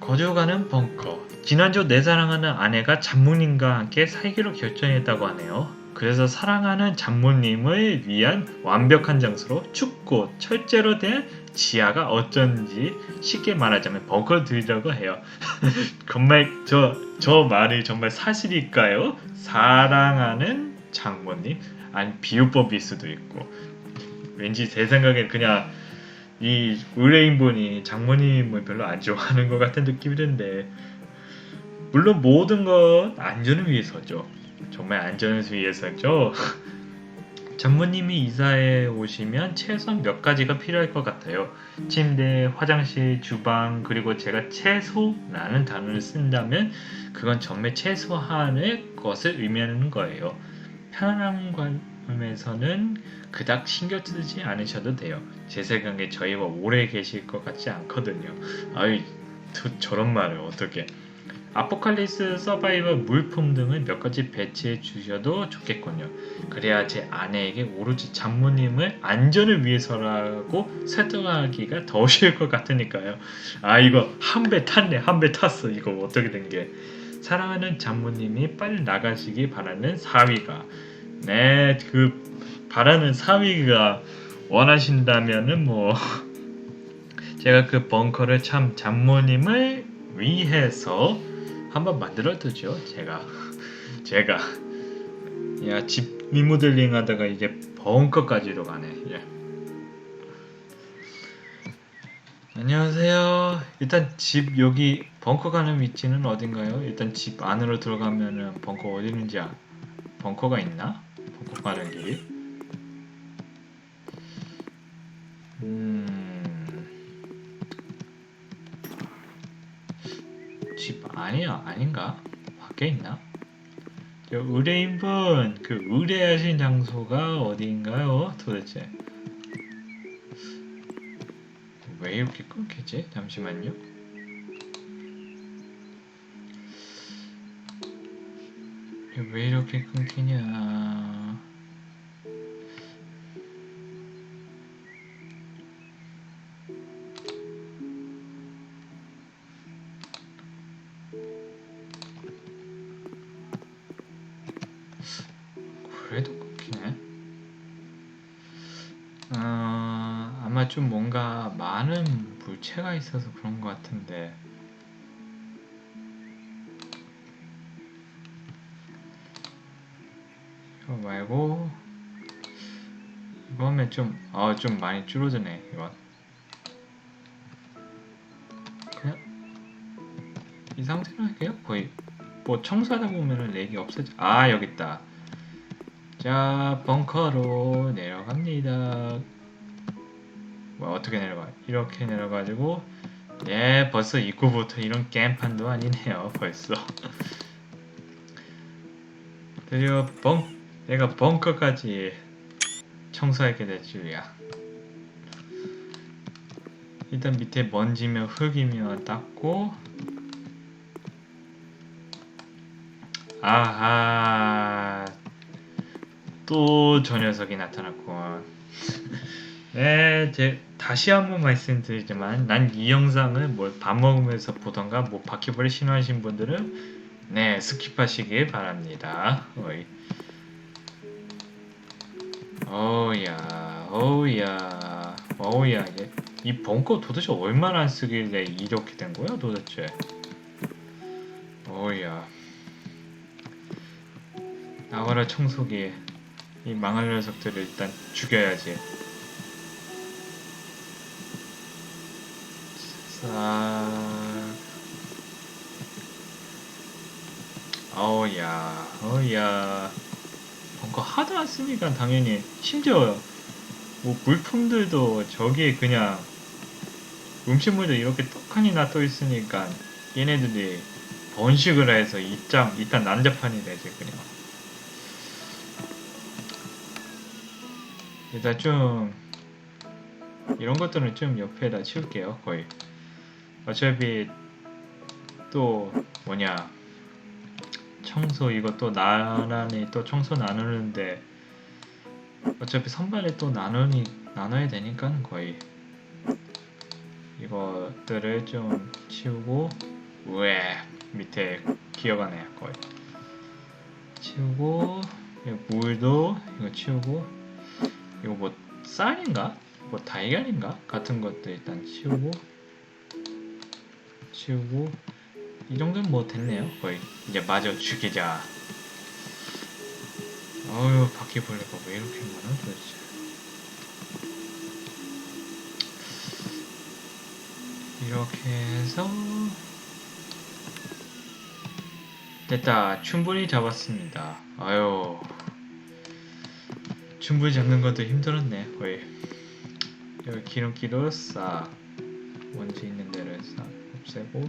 거주가는 벙커. 지난주 내 사랑하는 아내가 장모님과 함께 살기로 결정했다고 하네요. 그래서 사랑하는 장모님을 위한 완벽한 장소로 춥고 철제로 된 지하가 어쩐지 쉽게 말하자면 벙커를 들이려고 해요. 정말 저, 저 말이 정말 사실일까요? 사랑하는 장모님? 아니 비유법일 수도 있고 왠지 제 생각엔 그냥 이 의뢰인분이 장모님을 별로 안 좋아하는 것 같은 느낌이 드는데 물론 모든 건 안전을 위해서죠. 정말 안전을 위해서죠. 장모님이 이사에 오시면 최소한 몇 가지가 필요할 것 같아요. 침대, 화장실, 주방, 그리고 제가 최소라는 단어를 쓴다면 그건 정말 최소한의 것을 의미하는 거예요. 편안한 관 점에서는 그닥 신경 쓰지 않으셔도 돼요. 제 생각에 저희와 오래 계실 것 같지 않거든요. 아이, 저, 저런 말을 어떻게. 아포칼리스 서바이벌 물품 등을 몇 가지 배치해 주셔도 좋겠군요. 그래야 제 아내에게 오로지 장모님을 안전을 위해서라고 설득하기가 더 쉬울 것 같으니까요. 아 이거 한 배 탔네 한 배 탔어 이거 어떻게 된 게. 사랑하는 장모님이 빨리 나가시기 바라는 사위가 네 그 바라는 사위가 원하신다면은 뭐 제가 그 벙커를 참 장모님을 위해서 한번 만들어 두죠 제가 제가 야 집 리모델링 하다가 이제 벙커까지도 가네 예. 안녕하세요 일단 집 여기 벙커 가는 위치는 어딘가요? 일단 집 안으로 들어가면은 벙커 어디 있는지 아, 벙커가 있나? 가는 길 음... 집 아니야 아닌가 밖에 있나? 저 의뢰인분 그 의뢰하신 장소가 어디인가요 도대체? 왜 이렇게 끊기지? 잠시만요. 왜 이렇게 끊기냐? 그래도 끊기네. 어, 아마 좀 뭔가 많은 물체가 있어서 그런 것 같은데. 이거 말고 하면 좀, 아, 좀 많이 줄어드네, 이건. 그냥 이 상태로 할게요. 거의 뭐 청소하다 보면은 렉이 없어져. 아, 여기 있다. 자, 벙커로 내려갑니다. 뭐 어떻게 내려가? 이렇게 내려가지고 예, 벌써 입구부터 이런 게임판도 아니네요. 벌써. 드디어 벙 내가 벙커까지 청소하게 될 줄이야. 일단 밑에 먼지며 흙이며 닦고 아하 또 저 녀석이 나타났군. 네, 제 다시 한 번 말씀드리지만 난 이 영상을 뭐밥 먹으면서 보던가 뭐 바퀴벌레 신호하신 분들은 네 스킵하시길 바랍니다. 어이. 어우야, 어우야, 어우야. 이게 이 벙커 도대체 얼마나 안 쓰길래 이렇게 된 거야 도대체? 어우야. 나와라 청소기. 이 망할 녀석들을 일단 죽여야지. 싹. 어우야, 어우야. 하도 안 쓰니까 당연히 심지어 뭐 물품들도 저기에 그냥 음식물도 이렇게 떡하니 놔둬 있으니까 얘네들이 번식을 해서 입장 일단 난자판이 되지 그냥. 일단 좀 이런 것들은 좀 옆에다 치울게요 거의. 어차피 또 뭐냐 청소 또 나란히 또 청소 나누는데 어차피 선발에 또 나누니 나눠야 되니까 거의. 이것들을 좀 치우고 왜 밑에 기어가네 거의. 치우고 물도 이거 치우고. 이거 뭐 쌀인가? 뭐 달걀인가? 같은 것도 일단 치우고 치우고 이 정도면 뭐 됐네요. 거의 이제 마저 죽이자. 어휴 바퀴벌레가 왜 이렇게 많아 도대체. 이렇게 해서 됐다. 충분히 잡았습니다. 아유. 충분히 잡는 것도 힘들었네 거의. 여기 기름기로 싹 먼지 있는 데를 싹 없애고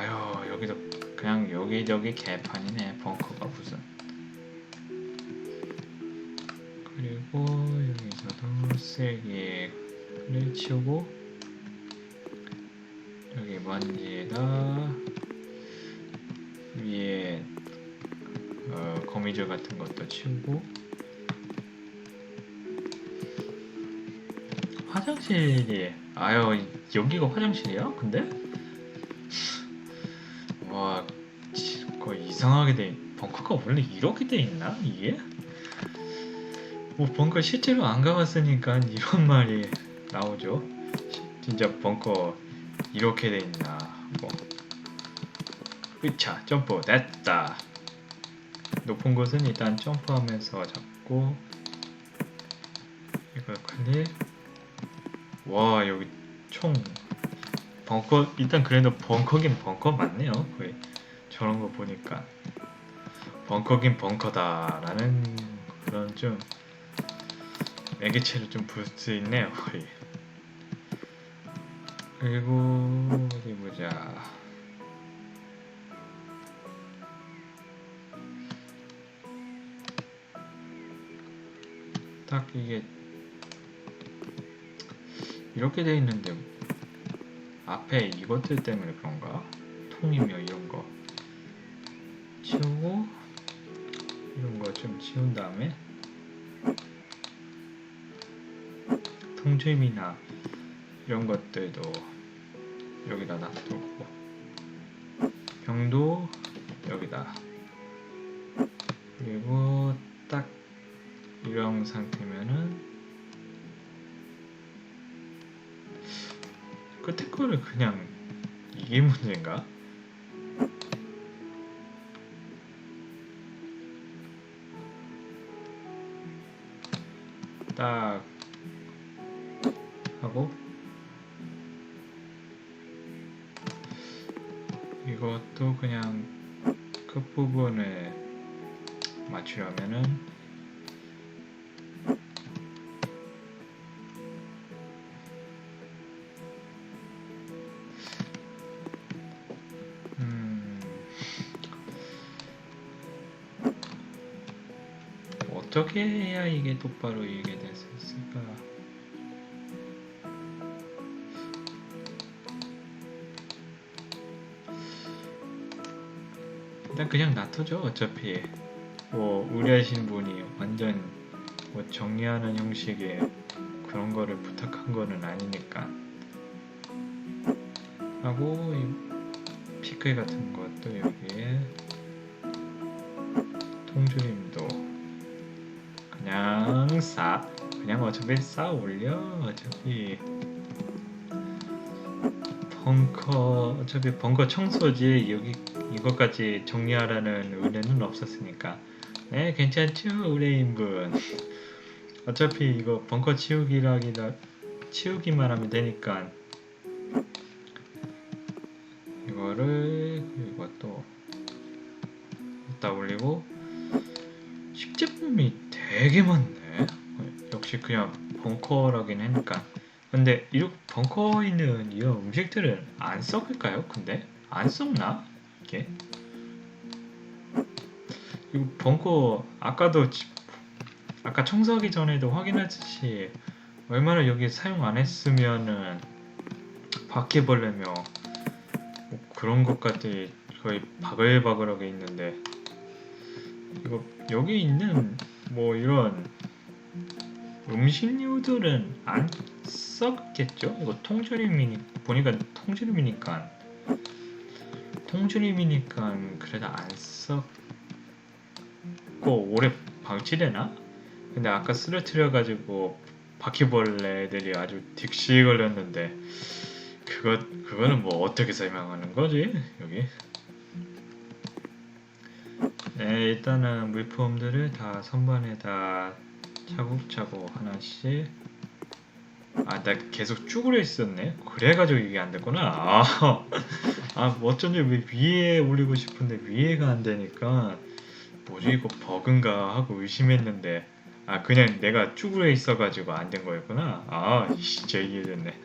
아유 여기도 그냥 여기저기 개판이네 벙커가 무슨. 그리고 여기서도 쓰레기를 치우고 여기 먼지에다 위에 어, 거미줄 같은 것도 치우고. 화장실이 아유 여기가 화장실이야? 근데 이상하게 돼. 벙커가 원래 이렇게 돼 있나 이게? 뭐 벙커 실제로 안 가봤으니까 이런 말이 나오죠. 시- 진짜 벙커 이렇게 돼 있나 뭐. 으차 점프 됐다. 높은 곳은 일단 점프하면서 잡고. 이걸 클릭 와 여기 총 벙커 일단 그래도 벙커긴 벙커 맞네요 거의 저런 거 보니까 벙커긴 벙커다라는 그런 좀 매개체를 좀 볼 수 있네요 그리고 어디 보자. 딱 이게 이렇게 돼 있는데 앞에 이것들 때문에 그런가? 통이며 이런 거 치우고 이런 거좀 치운 다음에 통조림이나 이런 것들도 여기다 놔두고 병도 여기다 그리고 딱 이런 상태면은 끝에 거를 그냥 이게 문제인가? 딱 하고 이것도 그냥 끝부분을 맞추려면은 어떻게 해야 이게 똑바로 이게 될 수 있을까? 일단 그냥 놔두죠 어차피. 뭐 의뢰하신 분이 완전 뭐 정리하는 형식의 그런 거를 부탁한 거는 아니니까. 하고 이 피클 같은 것도 여기에. 통조림도 그냥 싸. 그냥 어차피 싸 올려. 어차피 벙커 어차피 벙커 청소지 여기 이것까지 정리하라는 의뢰는 없었으니까. 네 괜찮죠 의뢰인분. 어차피 이거 벙커 치우기라기다 치우기만 하면 되니까 되게 많네. 역시 그냥 벙커라긴 하니까. 근데 이 벙커에 있는 이 음식들은 안 썩을까요? 근데? 안 썩나? 이게? 이거 벙커 아까도 지- 아까 청소하기 전에도 확인했듯이 얼마나 여기 사용 안 했으면은 바퀴벌레며 뭐 그런 것까지 거의 바글바글하게 있는데. 이거 여기 있는 뭐 이런 음식류들은 안 썩겠죠? 이거 통조림이니 보니까 통조림이니까 통조림이니까 그래도 안 썩고 오래 방치되나? 근데 아까 쓰러뜨려 가지고 바퀴벌레들이 아주 딕시 걸렸는데 그거 그거는 뭐 어떻게 설명하는 거지 여기? 네 일단은 물품들을 다 선반에다 차곡차곡 하나씩. 아 나 계속 쭈그려 있었네. 그래가지고 이게 안 됐구나. 아, 아 어쩐지 왜 위에 올리고 싶은데 위에가 안 되니까 뭐지? 이거 버그인가 하고 의심했는데. 아 그냥 내가 쭈그려 있어가지고 안 된 거였구나. 아 진짜 이해됐네.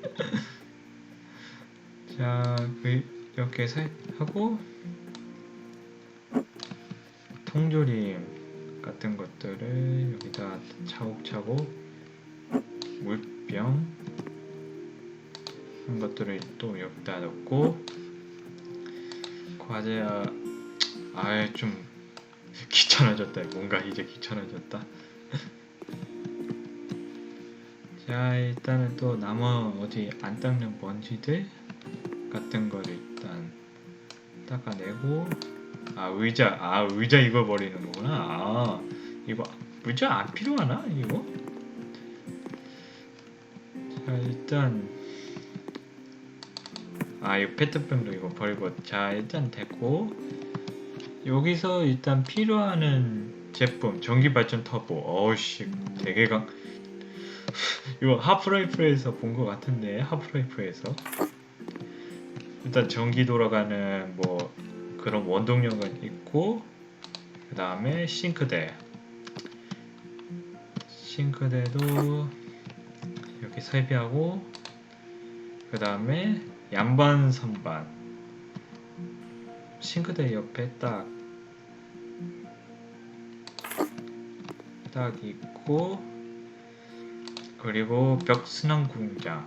자 그, 이렇게 살 하고 통조림 같은 것들을 여기다 차곡차곡 물병 한 것들을 또 여기다 넣고 과자 아예 좀 귀찮아졌다. 뭔가 이제 귀찮아졌다. 자 일단은 또 나머지 안 닦는 먼지들 같은 거를 일단 닦아내고 아 의자. 아 의자 이거 버리는 거구나. 아 이거 의자 안 필요하나 이거? 자 일단. 아 이거 페트병도 이거 버리고. 자 일단 됐고. 여기서 일단 필요하는 제품 전기 발전 터보. 어우씨 되게 강 이거 하프라이프에서 본 것 같은데 하프라이프에서. 일단 전기 돌아가는 뭐 그런 원동력은 있고 그 다음에 싱크대. 싱크대도 이렇게 설비하고 그 다음에 양반 선반. 싱크대 옆에 딱. 딱 있고 그리고 벽 순환 공장을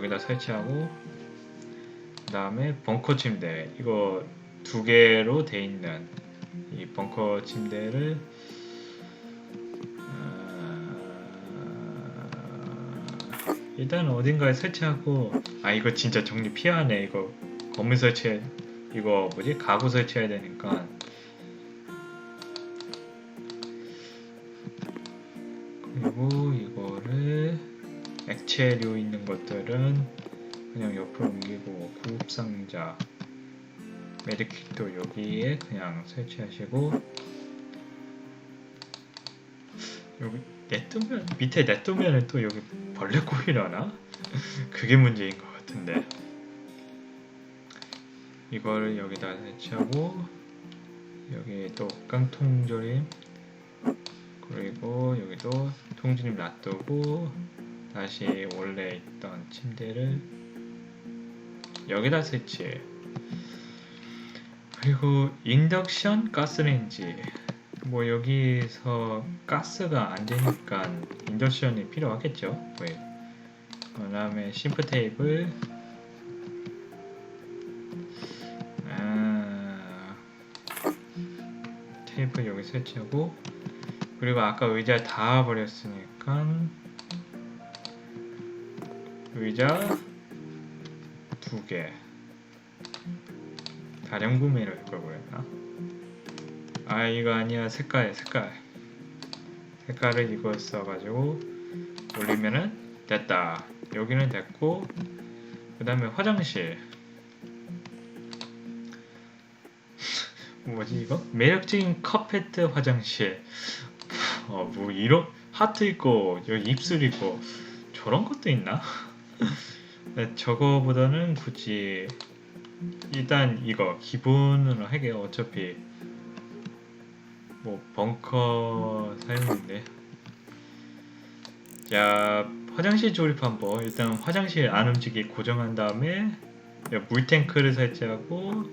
여기다 설치하고 그 다음에 벙커 침대. 이거 두 개로 돼 있는 이 벙커 침대를 아, 일단 어딘가에 설치하고 아 이거 진짜 정리 피하네. 이거 건물 설치 이거 뭐지? 가구 설치해야 되니까. 그리고 액체류 있는 것들은 그냥 옆으로 옮기고 구급 상자 메디킷도 여기에 그냥 설치하시고 여기 냅두면 밑에 냅두면은 또 여기 벌레 꼬이려나? 그게 문제인 것 같은데 이거를 여기다 설치하고 여기 또 깡통조림 그리고 여기도 통조림 놔두고 다시 원래 있던 침대를 여기다 설치 그리고 인덕션 가스레인지. 뭐 여기서 가스가 안 되니까 인덕션이 필요하겠죠? 왜? 그 다음에 심프 테이블. 아, 테이블 여기 설치하고. 그리고 아까 의자 다 버렸으니까 의자 두 개. 다량 구매를 할걸 그랬나? 아 이거 아니야 색깔 색깔 색깔을 이거 써가지고 올리면은 됐다 여기는 됐고 그 다음에 화장실 뭐지 이거? 매력적인 카페트 화장실 어뭐 이런 하트 있고 여기 입술 있고 저런 것도 있나? 네, 저거보다는 굳이 일단 이거 기본으로 하게 어차피 뭐 벙커 사용인데. 자 화장실 조립 한번. 일단 화장실 안 움직이게 고정한 다음에 물탱크를 설치하고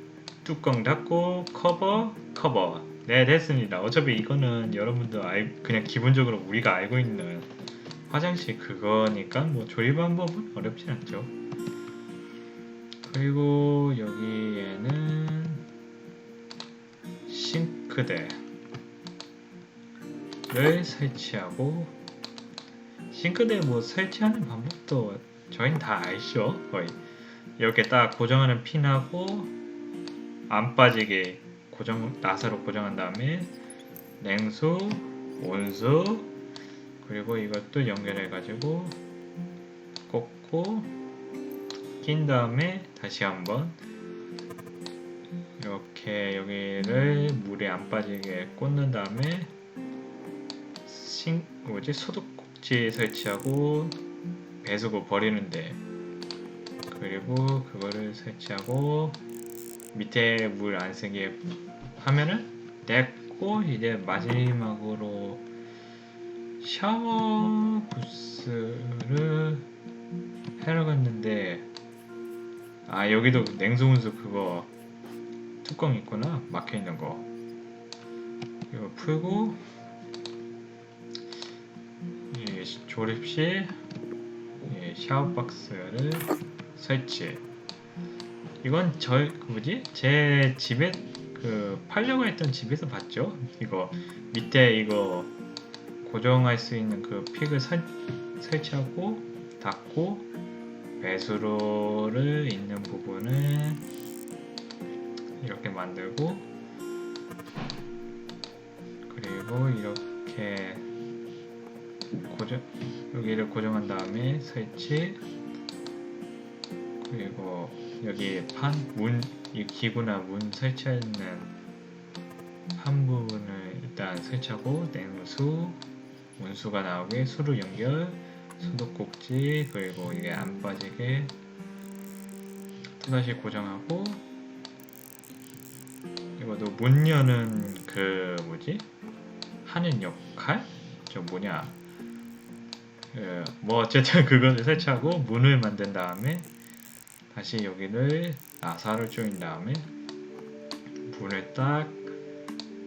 뚜껑 닫고 커버 커버. 네 됐습니다. 어차피 이거는 여러분들 알, 그냥 기본적으로 우리가 알고 있는 화장실 그거니까 뭐 조립 방법은 어렵진 않죠. 그리고 여기에는 싱크대 설치하고 싱크대 뭐 설치하는 방법도 저희는 다 알죠? 거의. 이렇게 딱 고정하는 핀하고 안 빠지게 고정 나사로 고정한 다음에 냉수 온수 그리고 이것도 연결해 가지고 꽂고 낀 다음에 다시 한번 이렇게 여기를 물에 안 빠지게 꽂는 다음에 싱 뭐지? 소독꼭지 설치하고 배수구 버리는데 그리고 그거를 설치하고 밑에 물안 새게 하면은 됐고 이제 마지막으로 샤워 부스를 하러 갔는데 아 여기도 냉수온수 그거 뚜껑 있구나? 막혀 있는 거. 이거 풀고 이 조립실 이 샤워 박스를 설치. 이건 저그 뭐지? 제 집에 그 팔려고 했던 집에서 봤죠? 이거 밑에 이거 고정할 수 있는 그 픽을 설, 설치하고 닫고 배수로를 있는 부분을 이렇게 만들고 그리고 이렇게 고정 여기를 고정한 다음에 설치 그리고 여기 판 문 이 기구나 문 설치하는 판 부분을 일단 설치하고 냉수 온수가 나오게 수로 연결 소독꼭지 그리고 이게 안 빠지게 또다시 고정하고 이것도 문 여는 그 뭐지? 하는 역할? 저 뭐냐? 그 뭐 어쨌든 그거를 설치하고 문을 만든 다음에 다시 여기를 나사를 조인 다음에 문을 딱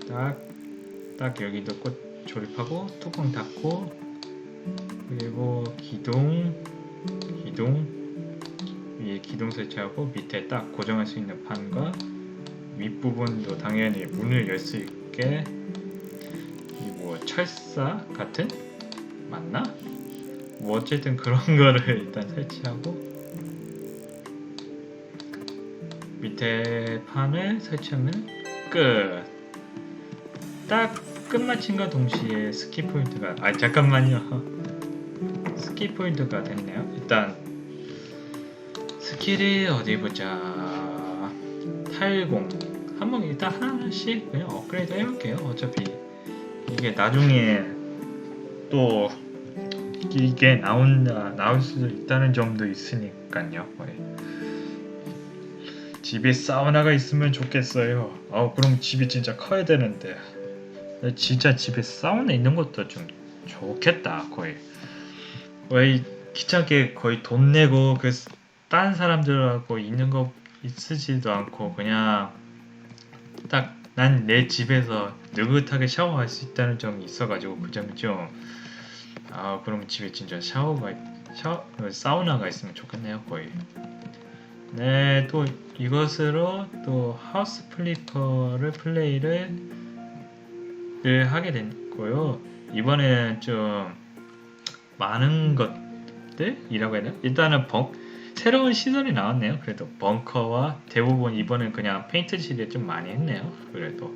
딱 딱 여기도 꽂 조립하고 뚜껑 닫고 그리고 기둥 기둥 위에 기둥 설치하고 밑에 딱 고정할 수 있는 판과 윗부분도 당연히 문을 열 수 있게 이 뭐 철사 같은 맞나? 뭐 어쨌든 그런 거를 일단 설치하고 밑에 판을 설치하면 끝. 딱 끝마침과 동시에 스키 포인트가 아 잠깐만요. 스키 포인트가 됐네요. 일단 스킬이 어디 보자. 탈공 한번 일단 하나씩 그냥 업그레이드 해볼게요. 어차피 이게 나중에 또 이게 나온다 나올 수도 있다는 점도 있으니까요. 거의. 집에 사우나가 있으면 좋겠어요. 아 그럼 집이 진짜 커야 되는데 진짜 집에 사우나 있는 것도 좀 좋겠다 거의. 왜 귀찮게 거의 돈 내고 그 다른 사람들하고 있는 거 있으지도 않고 그냥 딱 난 내 집에서 느긋하게 샤워할 수 있다는 점이 있어가지고 그 점이 좀아 그럼 집에 진짜 샤워가 샤워 사우나가 있으면 좋겠네요 거의. 네, 또 이것으로 또 하우스 플리퍼를 플레이를 를 하게 됐고요. 이번에는 좀 많은 것들이라고 해야 되나? 일단은 벙 새로운 시설이 나왔네요. 그래도 벙커와 대부분 이번엔 그냥 페인트 칠을 좀 많이 했네요. 그래도